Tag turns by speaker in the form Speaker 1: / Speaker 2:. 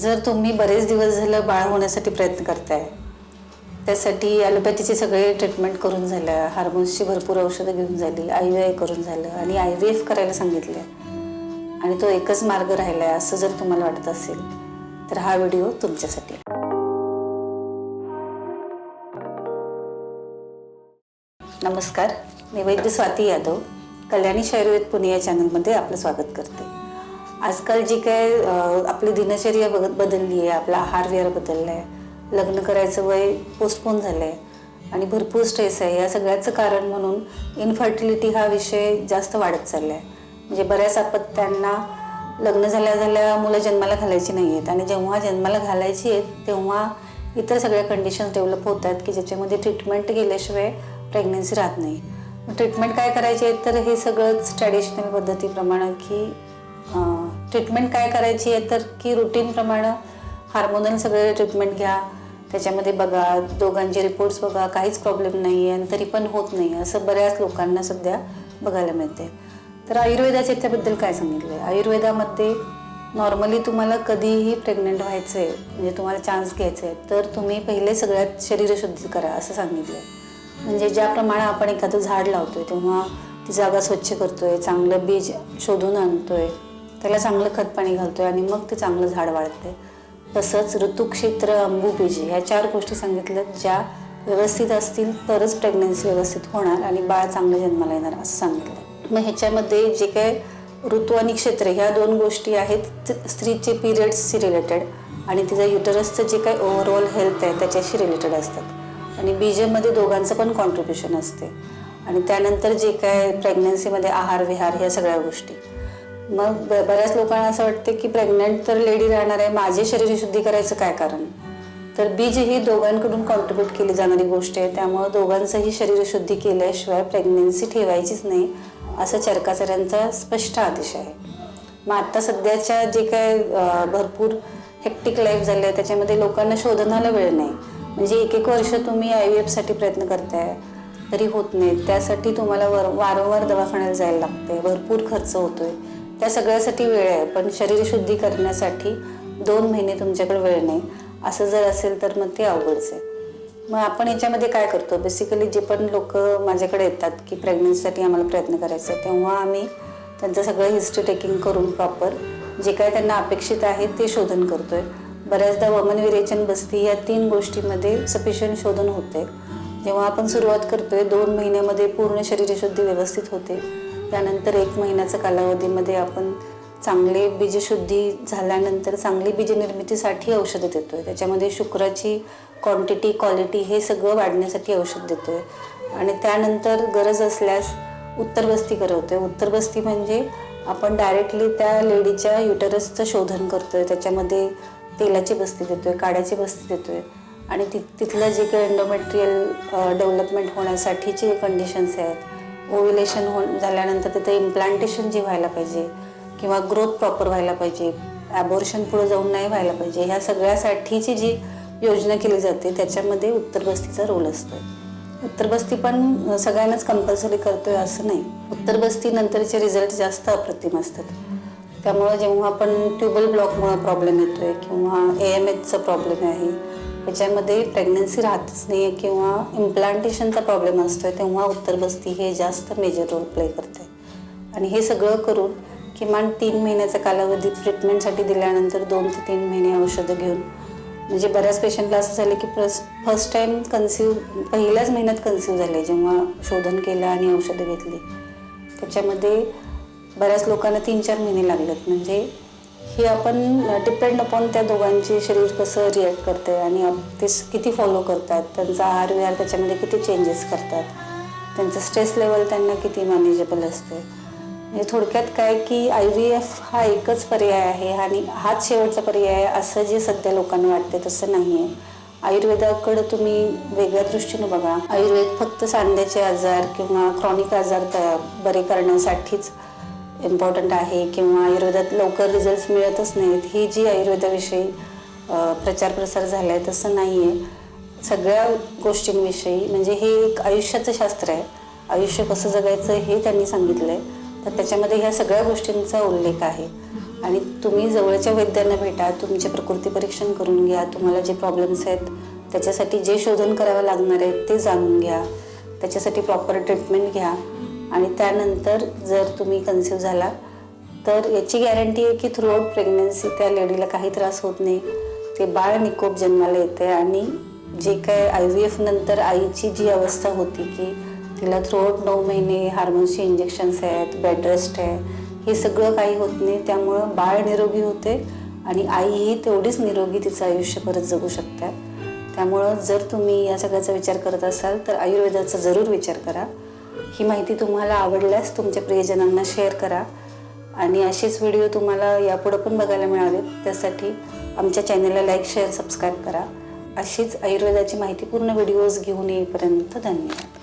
Speaker 1: जर तुम्ही बरेच दिवस झालं बाळ होण्यासाठी प्रयत्न करताय त्यासाठी ॲलोपॅथीचे सगळे ट्रीटमेंट करून झालं हार्मोन्सची भरपूर औषधं घेऊन झाली आय व्ही आय करून झालं आणि आय व्ही एफ करायला सांगितलं आणि तो एकच मार्ग राहिला आहे असं जर तुम्हाला वाटत असेल तर हा व्हिडिओ तुमच्यासाठी नमस्कार मी वैद्य स्वाती यादव कल्याणी शायरवेद पुणे या चॅनलमध्ये आपलं स्वागत करते. आजकाल जी काय आपली दिनचर्या बघ बदलली आहे आपला आहार विहार बदलला आहे लग्न करायचं वय पोस्टपोन झालं आहे आणि भरपूर स्ट्रेस आहे. या सगळ्याचं कारण म्हणून इनफर्टिलिटी हा विषय जास्त वाढत चालला आहे म्हणजे बऱ्याच आपत्त्यांना लग्न झाल्या झाल्या मुलं जन्माला घालायची नाही आहेत आणि जेव्हा जन्माला घालायची आहेत तेव्हा इतर सगळ्या कंडिशन्स डेव्हलप होतात की ज्याच्यामध्ये ट्रीटमेंट केल्याशिवाय प्रेग्नन्सी राहत नाही. ट्रीटमेंट काय करायची आहे तर हे सगळंच ट्रॅडिशनल पद्धतीप्रमाणे की ट्रीटमेंट काय करायची आहे तर की रुटीनप्रमाणे हार्मोनल सगळे ट्रीटमेंट घ्या. त्याच्यामध्ये बघा दोघांचे रिपोर्ट्स बघा काहीच प्रॉब्लेम नाही आहे आणि तरी पण होत नाही असं बऱ्याच लोकांना सध्या बघायला मिळते तर आयुर्वेदाच्या त्याबद्दल काय सांगितलं आहे आयुर्वेदामध्ये नॉर्मली तुम्हाला कधीही प्रेग्नंट व्हायचं आहे म्हणजे तुम्हाला चान्स घ्यायचा आहे तर तुम्ही पहिले सगळ्यात शरीरशुद्धी करा असं सांगितलं आहे म्हणजे ज्याप्रमाणे आपण एखादं झाड लावतोय तेव्हा ती जागा स्वच्छ करतोय चांगलं बीज शोधून आणतोय त्याला चांगलं खतपाणी घालतो घालतोय आणि मग ते चांगलं झाड वाढते तसंच ऋतुक्षेत्र अंबुबीजी ह्या चार गोष्टी सांगितल्या ज्या व्यवस्थित असतील तरच प्रेग्नन्सी व्यवस्थित होणार आणि बाळ चांगलं जन्माला येणार असं सांगितलं मग ह्याच्यामध्ये जे काय ऋतू आणि क्षेत्र ह्या दोन गोष्टी आहेत स्त्रीचे पिरियड्सशी रिलेटेड आणि तिचं युटरसचं जे काही ओव्हरऑल हेल्थ आहे त्याच्याशी रिलेटेड असतात. आणि बीजेमध्ये दोघांचं पण कॉन्ट्रीब्युशन असते. आणि त्यानंतर जे काय प्रेग्नन्सीमध्ये आहार विहार ह्या सगळ्या गोष्टी. मग ब- बऱ्याच लोकांना असं वाटतं की प्रेग्नंट तर लेडी राहणार आहे माझे शरीर शुद्धी करायचं काय कारण? तर बीज ही दोघांकडून कॉन्ट्रीब्यूट केली जाणारी गोष्ट आहे. त्यामुळं दोघांचंही शरीर शुद्धी केल्याशिवाय प्रेग्नेन्सी ठेवायचीच नाही असं चरकाचार्यांचा स्पष्ट आदेश आहे. मग आता सध्याच्या जे काय भरपूर हेक्टिक लाईफ झाले आहे त्याच्यामध्ये लोकांना शोधनाला वेळ नाही. म्हणजे एक एक वर्ष तुम्ही आय व्ही एफसाठी प्रयत्न करताय तरी होत नाही. त्यासाठी तुम्हाला वर वारंवार दवाखान्यात जायला लागते भरपूर खर्च होतोय. त्या सगळ्यासाठी वेळ आहे पण शरीर शुद्धी करण्यासाठी दोन महिने तुमच्याकडे वेळ नाही. असं जर असेल तर मग ते अवघडच आहे. मग आपण याच्यामध्ये काय करतो? बेसिकली जे पण लोक माझ्याकडे येतात की प्रेग्नन्सीसाठी आम्हाला प्रयत्न करायचा तेव्हा आम्ही त्यांचं सगळं हिस्ट्री टेकिंग करून प्रॉपर जे काय त्यांना अपेक्षित आहे ते शोधन करतो आहे बऱ्याचदा वमन विरेचन बस्ती या तीन गोष्टीमध्ये सफिशियंट शोधन होते जेव्हा आपण सुरुवात करतोय दोन महिन्यामध्ये पूर्ण शरीरशुद्धी व्यवस्थित होते. त्यानंतर एक महिन्याच्या कालावधीमध्ये आपण चांगले बीजशुद्धी झाल्यानंतर चांगली बीजनिर्मितीसाठी औषधं आहे त्याच्यामध्ये शुक्राची क्वांटिटी क्वालिटी हे सगळं वाढण्यासाठी औषध देतो आहे आणि त्यानंतर गरज असल्यास उत्तरबस्ती करवतोय. उत्तरबस्ती म्हणजे आपण डायरेक्टली त्या लेडीच्या युटरसचं शोधन करतो आहे त्याच्यामध्ये तेलाची बस्ती देतो आहे काड्याची बस्ती देतो आहे आणि ति तिथलं जे काही एंडोमेट्रियल डेव्हलपमेंट होण्यासाठीचे कंडिशन्स आहेत. ओव्युलेशन हो झाल्यानंतर तिथे इम्प्लांटेशन जी व्हायला पाहिजे किंवा ग्रोथ प्रॉपर व्हायला पाहिजे ॲबॉर्शन पुढे जाऊन नाही व्हायला पाहिजे ह्या सगळ्यासाठीची जी योजना केली जाते त्याच्यामध्ये उत्तर बस्तीचा रोल असतो उत्तर बस्ती पण सगळ्यांनाच कंपल्सरी करतोय असं नाही. उत्तर बस्तीनंतरचे रिझल्ट जास्त अप्रतिम असतात. त्यामुळं जेव्हा आपण ट्युबल ब्लॉकमुळं प्रॉब्लेम येतोय किंवा ए एम एचचा प्रॉब्लेम आहे त्याच्यामध्ये प्रेग्नन्सी राहतच नाही आहे किंवा इम्प्लांटेशनचा प्रॉब्लेम असतोय तेव्हा उत्तर बस्ती हे जास्त मेजर रोल प्ले करते आणि हे सगळं करून किमान तीन महिन्याचा कालावधी ट्रीटमेंटसाठी दिल्यानंतर दोन ते तीन महिने औषधं घेऊन म्हणजे बऱ्याच पेशंटला असं झालं की फर्स्ट फर्स्ट टाईम कन्सिव्ह पहिल्याच महिन्यात कन्सिव्ह झाले जेव्हा शोधन केलं आणि औषधं घेतली. त्याच्यामध्ये बऱ्याच लोकांना तीन चार महिने लागलेत. म्हणजे हे आपण डिपेंड अपॉन त्या दोघांचे शरीर कसं रिॲक्ट करते आणि ते किती फॉलो करतात त्यांचा आहार विहार त्याच्यामध्ये किती चेंजेस करतात त्यांचं स्ट्रेस लेवल त्यांना किती मॅनेजेबल असते. म्हणजे थोडक्यात काय की आय व्ही एफ हा एकच पर्याय आहे आणि हाच शेवटचा पर्याय आहे असं जे सध्या लोकांना वाटते तसं नाही आहे आयुर्वेदाकडं तुम्ही वेगळ्या दृष्टीने बघा. आयुर्वेद फक्त सांध्याचे आजार किंवा क्रॉनिक आजार बरे करण्यासाठीच इम्पॉर्टंट आहे किंवा आयुर्वेदात लवकर रिझल्ट मिळतच नाहीत. ही जी आयुर्वेदाविषयी प्रचार प्रसार झाला आहे तसं नाही आहे सगळ्या गोष्टींविषयी म्हणजे हे एक आयुष्याचं शास्त्र आहे. आयुष्य कसं जगायचं हे त्यांनी सांगितलं आहे तर त्याच्यामध्ये ह्या सगळ्या गोष्टींचा उल्लेख आहे. आणि तुम्ही जवळच्या वैद्यांना भेटा तुमचे प्रकृती परीक्षण करून घ्या तुम्हाला जे प्रॉब्लेम्स आहेत त्याच्यासाठी जे शोधन करावं लागणार आहे ते जाणून घ्या. त्याच्यासाठी प्रॉपर ट्रीटमेंट घ्या. आणि त्यानंतर जर तुम्ही कन्सिव्ह झाला तर याची गॅरंटी आहे की थ्रूआउट प्रेग्नन्सी त्या लेडीला काही त्रास होत नाही. ते बाळ निकोप जन्माला येते आणि जे काय आय व्ही एफ नंतर आईची जी अवस्था होती की तिला थ्रूआउट नऊ महिने हार्मोन्सचे इंजेक्शन्स आहेत बेड रेस्ट आहे हे सगळं काही होत नाही. त्यामुळं बाळ निरोगी होते आणि आईही तेवढीच निरोगी तिचं आयुष्य परत जगू शकतात. त्यामुळं जर तुम्ही या सगळ्याचा विचार करत असाल तर आयुर्वेदाचा जरूर विचार करा. ही माहिती तुम्हाला आवडल्यास तुमच्या प्रियजनांना शेअर करा. आणि असेच व्हिडिओ तुम्हाला यापुढं पण बघायला मिळावेत. त्यासाठी आमच्या चॅनलला लाईक शेअर सबस्क्राईब करा. अशीच आयुर्वेदाची माहितीपूर्ण व्हिडिओज घेऊन येईपर्यंत धन्यवाद.